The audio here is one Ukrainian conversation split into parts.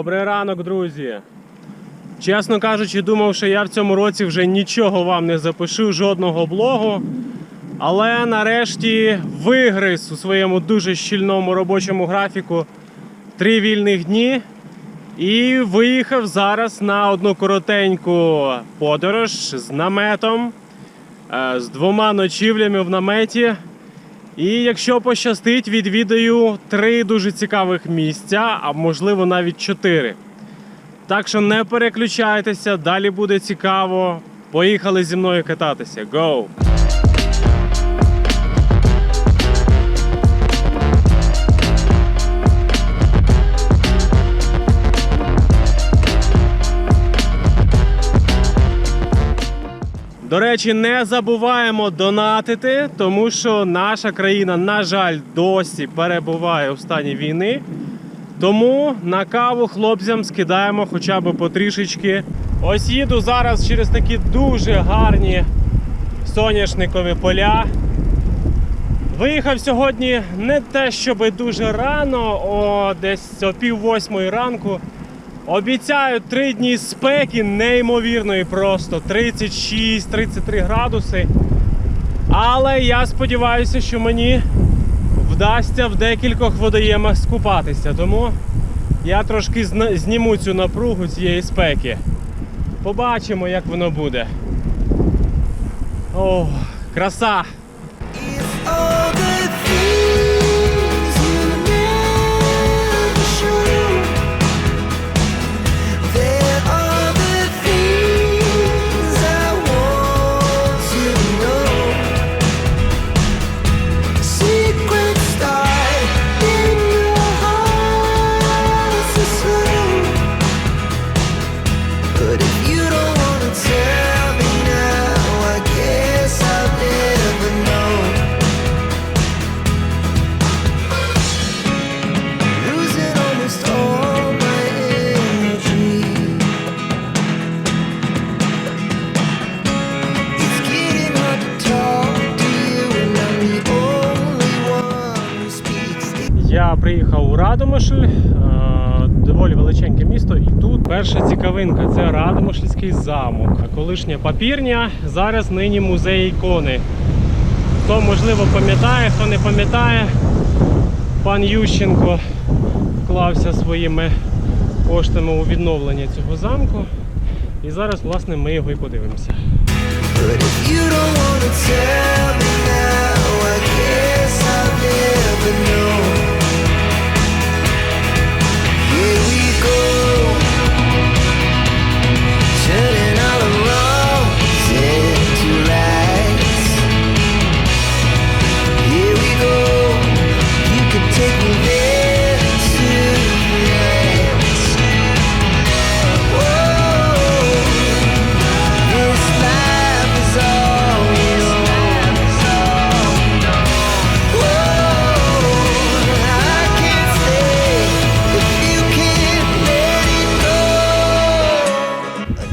Добрий ранок, друзі. Чесно кажучи, думав, що я в цьому році вже нічого вам не запишу, жодного блогу. Але нарешті вигриз у своєму дуже щільному робочому графіку три вільних дні. І виїхав зараз на одну коротеньку подорож з наметом, е, з двома ночівлями в наметі. І якщо пощастить, відвідаю три дуже цікавих місця, а можливо навіть чотири. Так що не переключайтеся, далі буде цікаво. Поїхали зі мною кататися. Go! До речі, не забуваємо донатити, тому що наша країна, на жаль, досі перебуває у стані війни. Тому на каву хлопцям скидаємо хоча б потрішечки. Ось їду зараз через такі дуже гарні соняшникові поля. Виїхав сьогодні не те, щоб дуже рано, о десь о пів восьмої ранку. Обіцяю три дні спеки неймовірної просто 36-33 градуси. Але я сподіваюся, що мені вдасться в декількох водоємах скупатися. Тому я трошки зніму цю напругу цієї спеки. Побачимо, як воно буде. О, краса! Перша цікавинка це Радомишльський замок. Колишня папірня, зараз нині музей ікони. Хто можливо пам'ятає, хто не пам'ятає, пан Ющенко вклався своїми коштами у відновлення цього замку. І зараз, власне, ми його і подивимося. You don't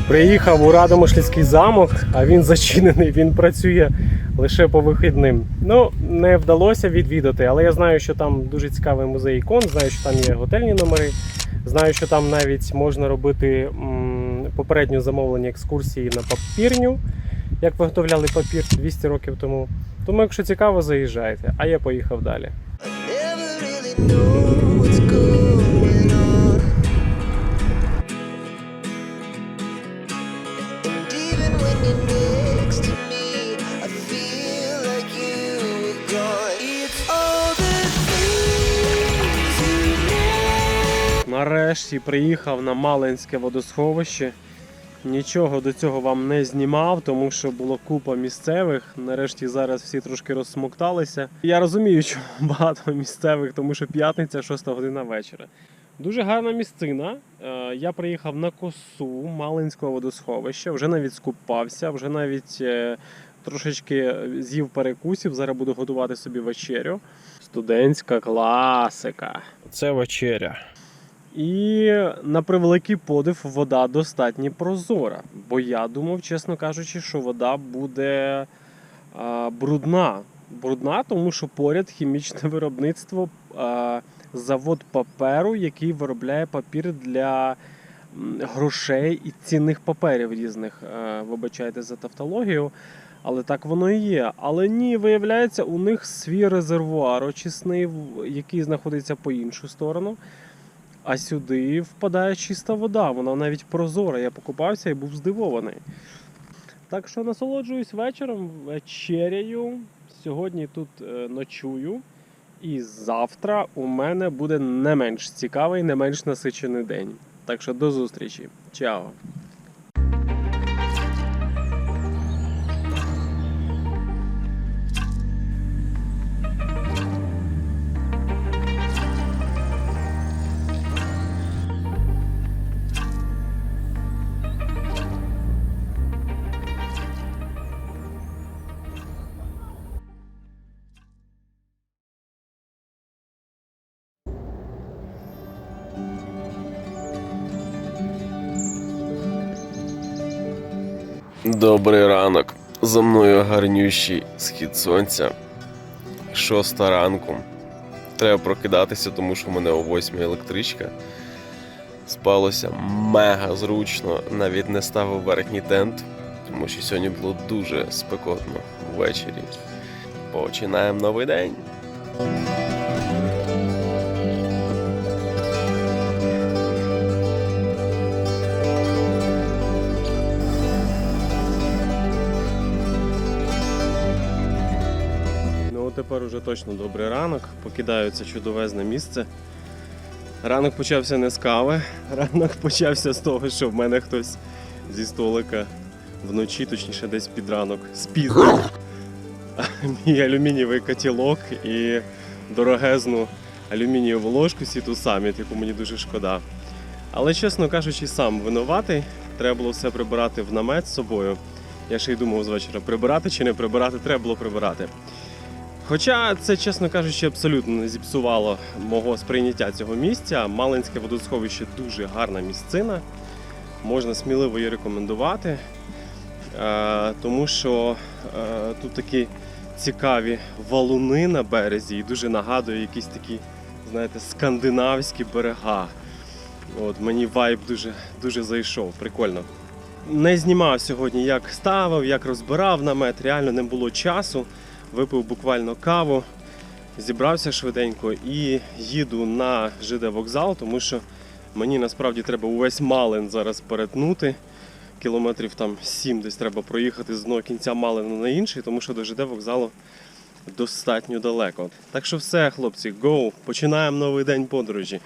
Приїхав у Радомишльський замок, а він зачинений, він працює лише по вихідним. Ну, не вдалося відвідати, але я знаю, що там дуже цікавий музей ікон, знаю, що там є готельні номери. Знаю, що там навіть можна робити попередньо замовлені екскурсії на папірню, як виготовляли папір 200 років тому. Тому, якщо цікаво, заїжджайте. А я поїхав далі. Нарешті приїхав на Малинське водосховище. Нічого до цього вам не знімав, тому що було купа місцевих. Нарешті зараз всі трошки розсмокталися. Я розумію, що багато місцевих, тому що п'ятниця, 6 година вечора. Дуже гарна місцина. Е, Я приїхав на косу Малинського водосховища, вже навіть скупався, вже навіть е, трошечки з'їв перекусів. Зараз буду готувати собі вечерю. Студентська класика. Це вечеря. І на превеликий подив вода достатньо прозора. Бо я думав, чесно кажучи, що вода буде а, брудна. Брудна, тому що поряд хімічне виробництво а, завод паперу, який виробляє папір для грошей і цінних паперів різних. Е, Вибачайте за тавтологію. Але так воно і є. Але ні, виявляється, у них свій резервуар очисний, який знаходиться по іншу сторону. А сюди впадає чиста вода. Вона навіть прозора. Я покупався і був здивований. Так що насолоджуюсь вечором, вечеряю. Сьогодні тут е, ночую. І завтра у мене буде не менш цікавий, не менш насичений день. Так що до зустрічі. Чао! Добрий ранок. За мною гарнющий схід сонця. Шоста ранку. Треба прокидатися, тому що в мене о восьмій електричка. Спалося мега зручно, навіть не ставив верхній тент, тому що сьогодні було дуже спекотно ввечері. Починаємо новий день. Тепер уже точно добрий ранок. Покидаю це чудовезне місце. Ранок почався не з кави. Ранок почався з того, що в мене хтось зі столика вночі, точніше, десь під ранок, спіздив мій алюмінієвий котілок і дорогезну алюмінієву ложку Сіту Саміт, яку мені дуже шкода. Але, чесно кажучи, сам винуватий. Треба було все прибирати в намет з собою. Я ще й думав з вечора, прибирати чи не прибирати, треба було прибирати. Хоча це, чесно кажучи, абсолютно не зіпсувало мого сприйняття цього місця. Малинське водосховище дуже гарна місцина. Можна сміливо її рекомендувати, е, тому що е, тут такі цікаві валуни на березі і дуже нагадує якісь такі, знаєте, скандинавські берега. От мені вайб дуже, дуже зайшов, прикольно. Не знімав сьогодні, як ставив, як розбирав намет, реально не було часу випив буквально каву, зібрався швиденько і їду на ЖД вокзал, тому що мені насправді треба увесь Малин зараз перетнути. Кілометрів там 7 десь треба проїхати з одного кінця Малина на інший, тому що до ЖД вокзалу достатньо далеко. Так що все, хлопці, go! Починаємо новий день подорожі.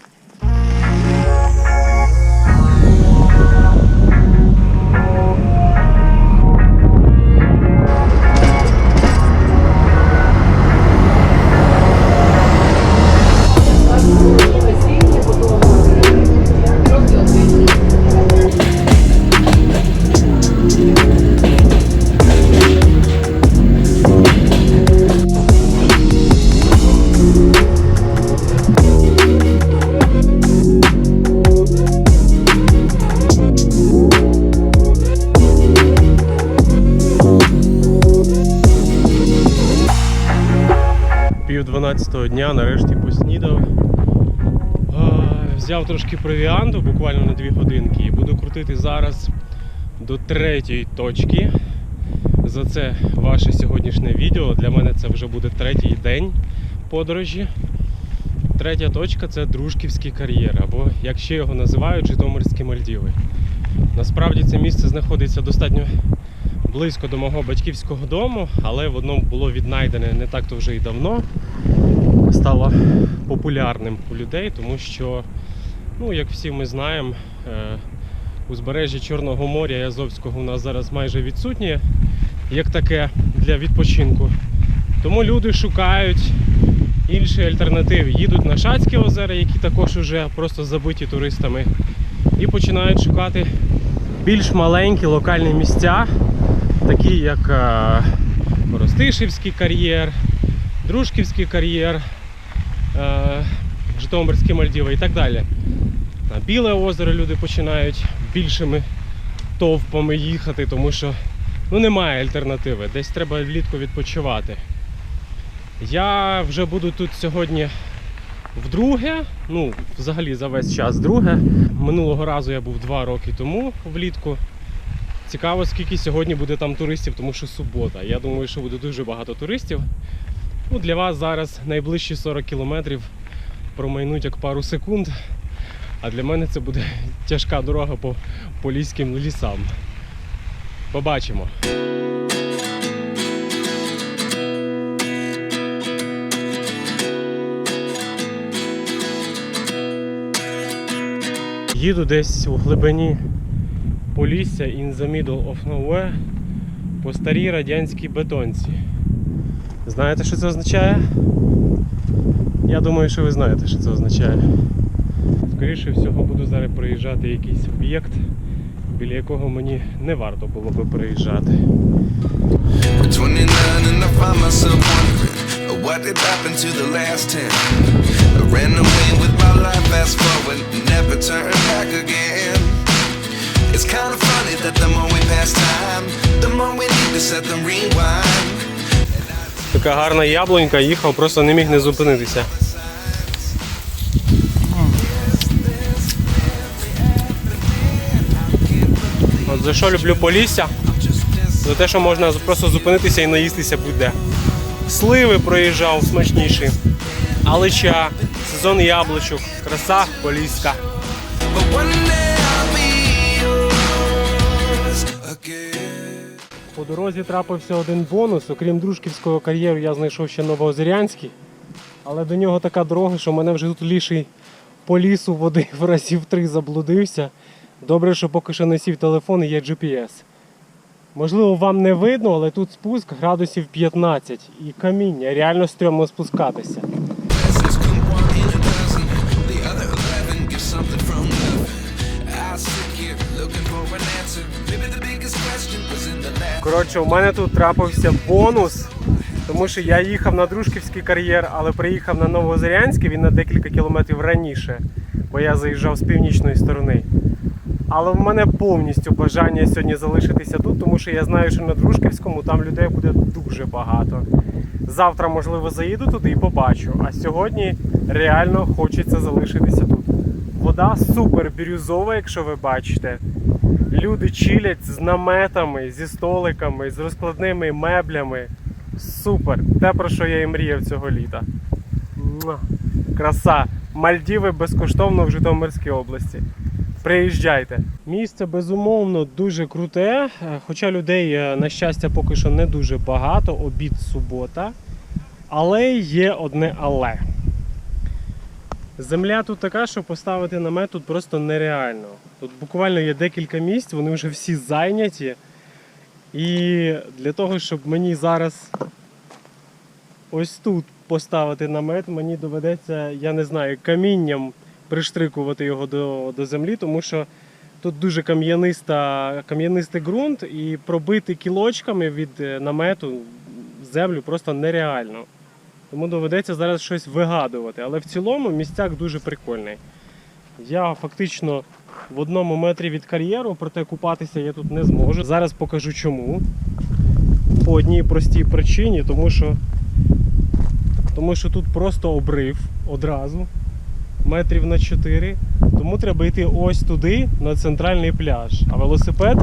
Пів 12 дня нарешті поснідав. Взяв трошки провіанту, буквально на 2 годинки, і буду крутити зараз до третьої точки. За це ваше сьогоднішнє відео. Для мене це вже буде третій день подорожі. Третя точка це Дружківський кар'єр, або як ще його називають, Житомирські Мальдіви. Насправді це місце знаходиться достатньо близько до мого батьківського дому, але воно було віднайдене не так то вже і давно. Стало популярним у людей, тому що, ну, як всі ми знаємо, е, узбережжя Чорного моря і Азовського у нас зараз майже відсутнє, як таке для відпочинку. Тому люди шукають інші альтернативи. Їдуть на Шацькі озера, які також вже просто забиті туристами, і починають шукати більш маленькі локальні місця, такі як е, Ростишівський кар'єр, Дружківський кар'єр, Житомирські Мальдіви і так далі. На Біле озеро люди починають більшими товпами їхати, тому що ну, немає альтернативи. Десь треба влітку відпочивати. Я вже буду тут сьогодні Вдруге, ну, взагалі за весь час друге. Минулого разу я був два роки тому влітку. Цікаво, скільки сьогодні буде там туристів, тому що субота. Я думаю, що буде дуже багато туристів. Ну, для вас зараз найближчі 40 кілометрів промайнуть як пару секунд. А для мене це буде тяжка дорога по поліським лісам. Побачимо. Їду десь у глибині Полісся in the middle of nowhere по старій радянській бетонці. Знаєте, що це означає? Я думаю, що ви знаєте, що це означає. Скоріше всього буду зараз проїжджати якийсь об'єкт, біля якого мені не варто було би проїжджати. 29 and I find myself wondering uh, what did happen to the last 10. I ran away with my life, fast forward, never turn back again. It's kind of funny that the more we pass time, the more we need to set them rewind. Така гарна яблунька, їхав, просто не міг не зупинитися. От за що люблю Полісся? За те, що можна просто зупинитися і наїстися будь-де. Сливи проїжджав смачніші. Алича, сезон яблучок, краса поліська. По дорозі трапився один бонус. Окрім дружківського кар'єру, я знайшов ще Новоозерянський. Але до нього така дорога, що мене вже тут ліший по лісу водив разів три заблудився. Добре, що поки що не сів телефон і є GPS. Можливо, вам не видно, але тут спуск градусів 15 і каміння. Реально стрьомно спускатися. Коротше, у мене тут трапився бонус, тому що я їхав на Дружківський кар'єр, але приїхав на Новозарянський, він на декілька кілометрів раніше, бо я заїжджав з північної сторони. Але в мене повністю бажання сьогодні залишитися тут, тому що я знаю, що на Дружківському там людей буде дуже багато. Завтра, можливо, заїду туди і побачу. А сьогодні реально хочеться залишитися тут. Вода супер бірюзова, якщо ви бачите. Люди чилять з наметами, зі столиками, з розкладними меблями. Супер! Те, про що я і мріяв цього літа. Краса! Мальдіви безкоштовно в Житомирській області. Приїжджайте. Місце безумовно дуже круте, е, хоча людей, е, на щастя, поки що не дуже багато, обід субота. Але є одне але. Земля тут така, що поставити намет тут просто нереально. Тут буквально є декілька місць, вони вже всі зайняті. І для того, щоб мені зараз ось тут поставити намет, мені доведеться, я не знаю, камінням приштрикувати його до, до землі, тому що тут дуже кам'яниста, кам'янистий ґрунт, і пробити кілочками від е, намету землю просто нереально. Тому доведеться зараз щось вигадувати. Але в цілому місцяк дуже прикольний. Я фактично в одному метрі від кар'єру, проте купатися я тут не зможу. Зараз покажу чому. По одній простій причині, тому що, тому що тут просто обрив одразу, метрів на 4. Тому треба йти ось туди, на центральний пляж. А велосипед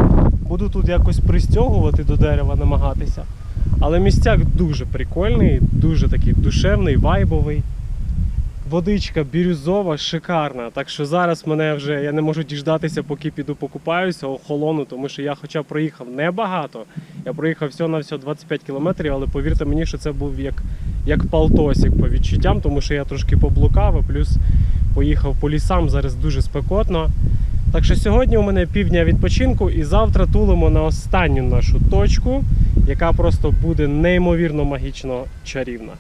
буду тут якось пристягувати до дерева, намагатися. Але місцяк дуже прикольний, дуже такий душевний, вайбовий. Водичка бірюзова, шикарна. Так що зараз мене вже я не можу діждатися, поки піду покупаюся, охолону, тому що я хоча проїхав небагато. Я проїхав всього на всього 25 кілометрів, але повірте мені, що це був як, як полтосик по відчуттям, тому що я трошки поблукав, і плюс поїхав по лісам, зараз дуже спекотно. Так що сьогодні у мене півдня відпочинку і завтра тулимо на останню нашу точку, яка просто буде неймовірно магічно чарівна.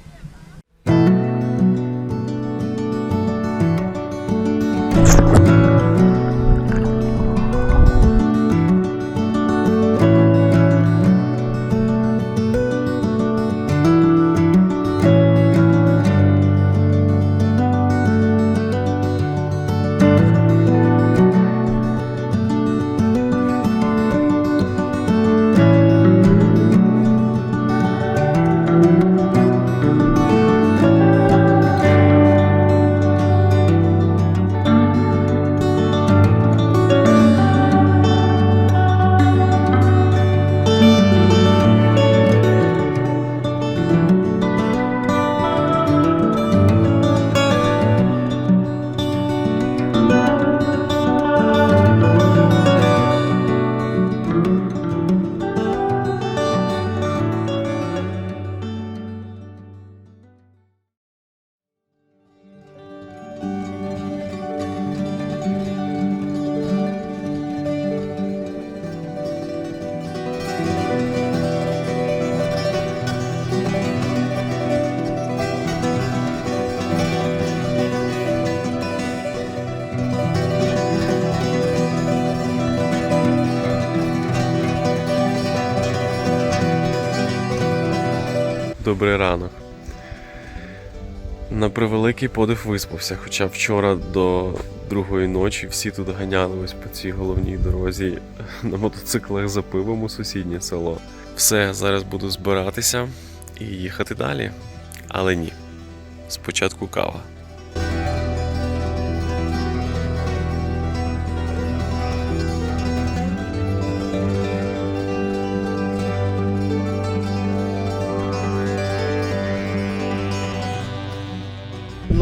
Добрий ранок. На превеликий подив виспався, хоча вчора до другої ночі всі тут ганяли по цій головній дорозі на мотоциклах за пивом у сусіднє село. Все, зараз буду збиратися і їхати далі. Але ні. Спочатку кава.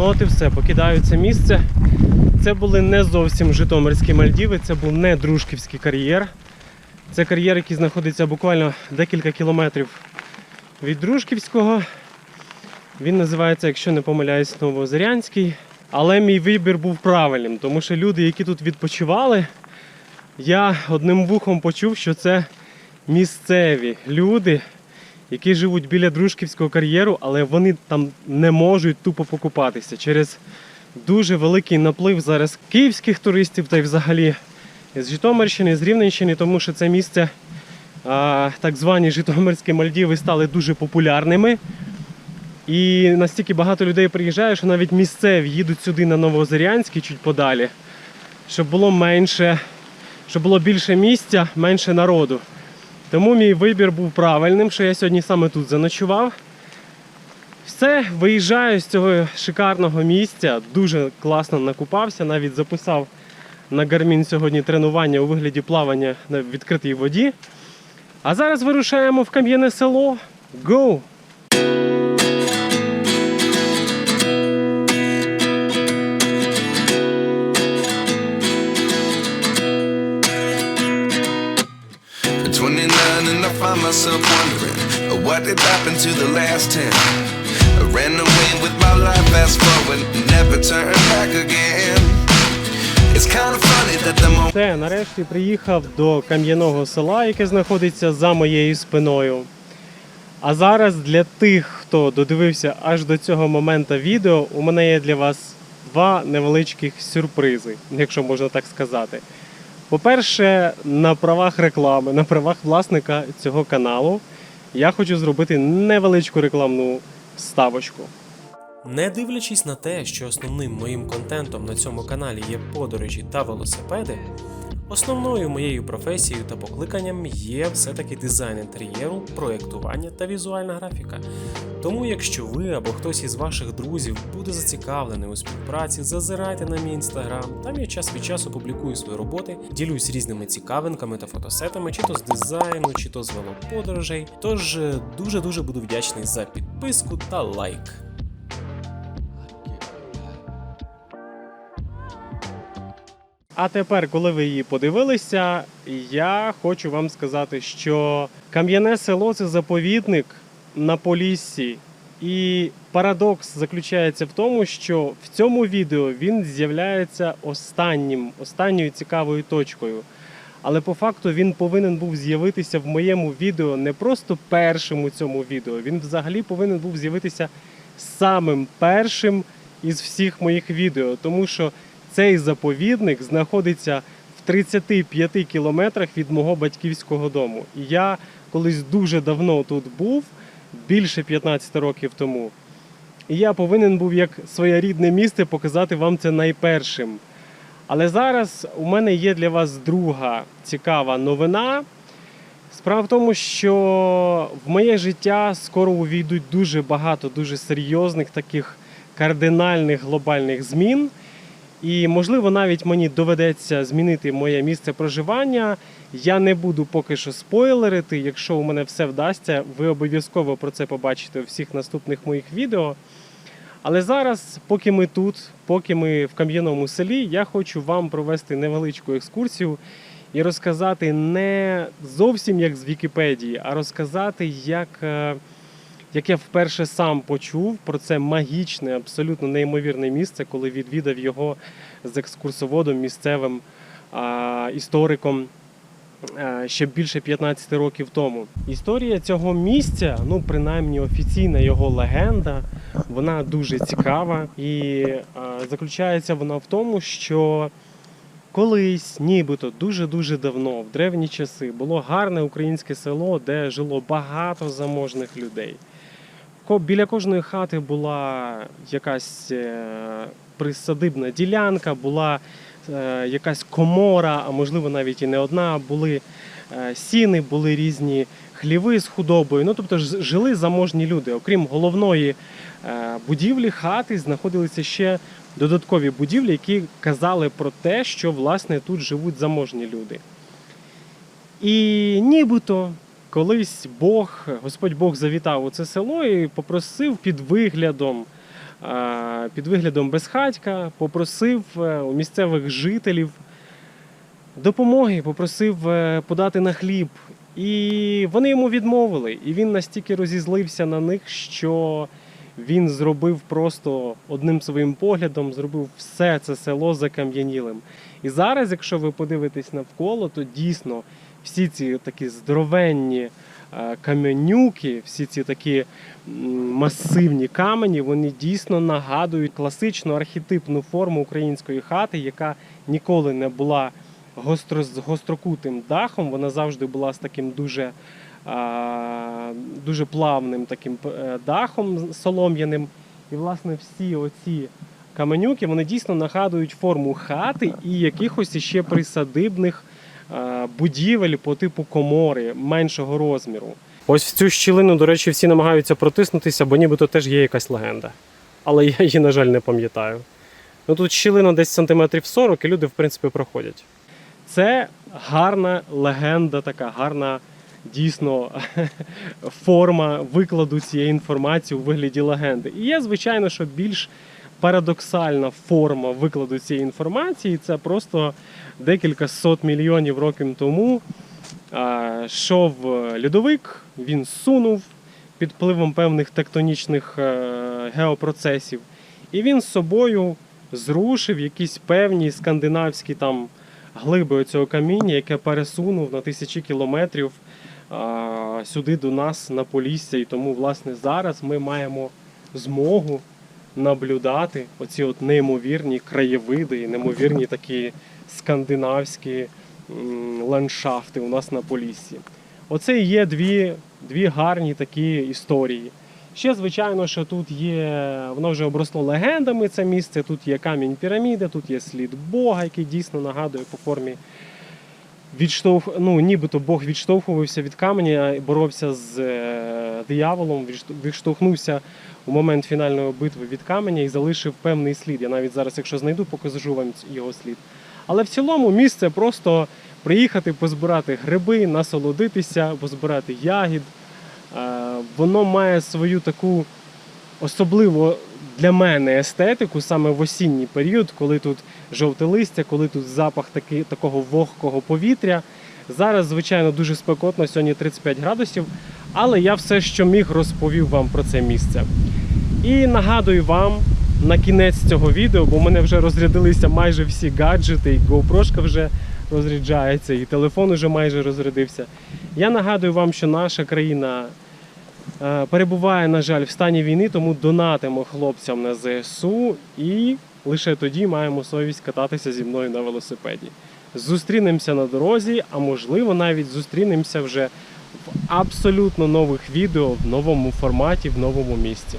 Ну все, покидаю це місце. Це були не зовсім Житомирські Мальдіви, це був не Дружківський кар'єр. Це кар'єр, який знаходиться буквально декілька кілометрів від Дружківського. Він називається, якщо не помиляюсь, Новозарянський. Але мій вибір був правильним, тому що люди, які тут відпочивали, я одним вухом почув, що це місцеві люди, які живуть біля Дружківського кар'єру, але вони там не можуть тупо покупатися через дуже великий наплив зараз київських туристів та й взагалі з Житомирщини, з Рівненщини, тому що це місце, так звані Житомирські Мальдіви, стали дуже популярними. І настільки багато людей приїжджає, що навіть місцеві їдуть сюди на Новоозерянський, чуть подалі, щоб було менше, щоб було більше місця, менше народу. Тому мій вибір був правильним, що я сьогодні саме тут заночував. Все, виїжджаю з цього шикарного місця. Дуже класно накупався, навіть записав на Гармін сьогодні тренування у вигляді плавання на відкритій воді. А зараз вирушаємо в кам'яне село. Go! What did to the last 10. I ran away with my life, fast forward, never turn back again. It's нарешті приїхав до кам'яного села, яке знаходиться за моєю спиною. А зараз для тих, хто додивився аж до цього моменту відео, у мене є для вас два невеличких сюрпризи, якщо можна так сказати. По-перше, на правах реклами, на правах власника цього каналу, я хочу зробити невеличку рекламну вставочку. Не дивлячись на те, що основним моїм контентом на цьому каналі є подорожі та велосипеди, основною моєю професією та покликанням є все-таки дизайн інтер'єру, проєктування та візуальна графіка. Тому, якщо ви або хтось із ваших друзів буде зацікавлений у співпраці, зазирайте на мій інстаграм. Там я час від часу публікую свої роботи, ділюсь різними цікавинками та фотосетами, чи то з дизайну, чи то з велоподорожей. Тож дуже дуже буду вдячний за підписку та лайк. А тепер, коли ви її подивилися, я хочу вам сказати, що Кам'яне село це заповідник на Поліссі. І парадокс заключається в тому, що в цьому відео він з'являється останнім, останньою цікавою точкою. Але по факту він повинен був з'явитися в моєму відео не просто першим у цьому відео. Він взагалі повинен був з'явитися самим першим із всіх моїх відео, тому що цей заповідник знаходиться в 35 кілометрах від мого батьківського дому. І я колись дуже давно тут був, більше 15 років тому. І я повинен був як своєрідне місце показати вам це найпершим. Але зараз у мене є для вас друга цікава новина. Справа в тому, що в моє життя скоро увійдуть дуже багато дуже серйозних таких кардинальних глобальних змін. І можливо навіть мені доведеться змінити моє місце проживання. Я не буду поки що спойлерити. Якщо у мене все вдасться, ви обов'язково про це побачите у всіх наступних моїх відео. Але зараз, поки ми тут, поки ми в кам'яному селі, я хочу вам провести невеличку екскурсію і розказати не зовсім як з Вікіпедії, а розказати, як, е, як я вперше сам почув про це магічне, абсолютно неймовірне місце, коли відвідав його з екскурсоводом місцевим а, істориком ще більше 15 років тому. Історія цього місця, ну принаймні офіційна його легенда, вона дуже цікава і заключається вона в тому, що колись, нібито дуже-дуже давно, в древні часи, було гарне українське село, де жило багато заможних людей. Біля кожної хати була якась е, присадибна ділянка, була е, якась комора, а можливо навіть і не одна. Були е, сіни, були різні хліви з худобою. Ну тобто жили заможні люди. Окрім головної будівлі хати, знаходилися ще додаткові будівлі, які казали про те, що власне тут живуть заможні люди. І нібито колись Бог, Господь Бог завітав у це село і попросив під виглядом, під виглядом безхатька, попросив е, у місцевих жителів допомоги, попросив е, подати на хліб. І вони йому відмовили. І він настільки розізлився на них, що він зробив просто одним своїм поглядом, зробив все це село закам'янілим. І зараз, якщо ви подивитесь навколо, то дійсно всі ці такі здоровенні е, каменюки, всі ці такі масивні камені, вони дійсно нагадують класичну архетипну форму української хати, яка ніколи не була гостро, з гострокутим дахом. Вона завжди була з таким дуже, дуже плавним таким е, дахом солом'яним. І, власне, всі оці каменюки вони дійсно нагадують форму хати і якихось іще присадибних е, будівель по типу комори меншого розміру. Ось в цю щілину, до речі, всі намагаються протиснутися, бо нібито теж є якась легенда. Але я її, на жаль, не пам'ятаю. Ну тут щілина десь сантиметрів 40, і люди, в принципі, проходять. Це гарна легенда, така гарна дійсно форма викладу цієї інформації у вигляді легенди. І є, звичайно, що більш парадоксальна форма викладу цієї інформації. Це просто декілька сот мільйонів років тому йшов льодовик, він сунув під впливом певних тектонічних е, геопроцесів, і він з собою зрушив якісь певні скандинавські там глиби цього каміння, яке пересунув на тисячі кілометрів сюди до нас на Полісся. І тому, власне, зараз ми маємо змогу наблюдати оці от неймовірні краєвиди, неймовірні такі скандинавські ландшафти у нас на Поліссі. Оце і є дві, дві гарні такі історії. Ще, звичайно, що тут є, воно вже обросло легендами це місце. Тут є камінь піраміди, тут є слід Бога, який дійсно нагадує по формі відштовх... ну, нібито Бог відштовхувався від каменя, і боровся з е, дияволом, відштовхнувся у момент фінальної битви від каменя і залишив певний слід. Я навіть зараз, якщо знайду, покажу вам його слід. Але в цілому місце просто приїхати, позбирати гриби, насолодитися, позбирати ягід. Е, Воно має свою таку особливу для мене естетику саме в осінній період, коли тут жовте листя, коли тут запах таки, такого вогкого повітря. Зараз, звичайно, дуже спекотно, сьогодні 35 градусів, але я все, що міг, розповів вам про це місце. І нагадую вам на кінець цього відео, бо в мене вже розрядилися майже всі гаджети, і GoPro вже розряджається, і телефон вже майже розрядився. Я нагадую вам, що наша країна е, перебуває, на жаль, в стані війни, тому донатимо хлопцям на ЗСУ і лише тоді маємо совість кататися зі мною на велосипеді. Зустрінемося на дорозі, а можливо навіть зустрінемося вже в абсолютно нових відео, в новому форматі, в новому місці.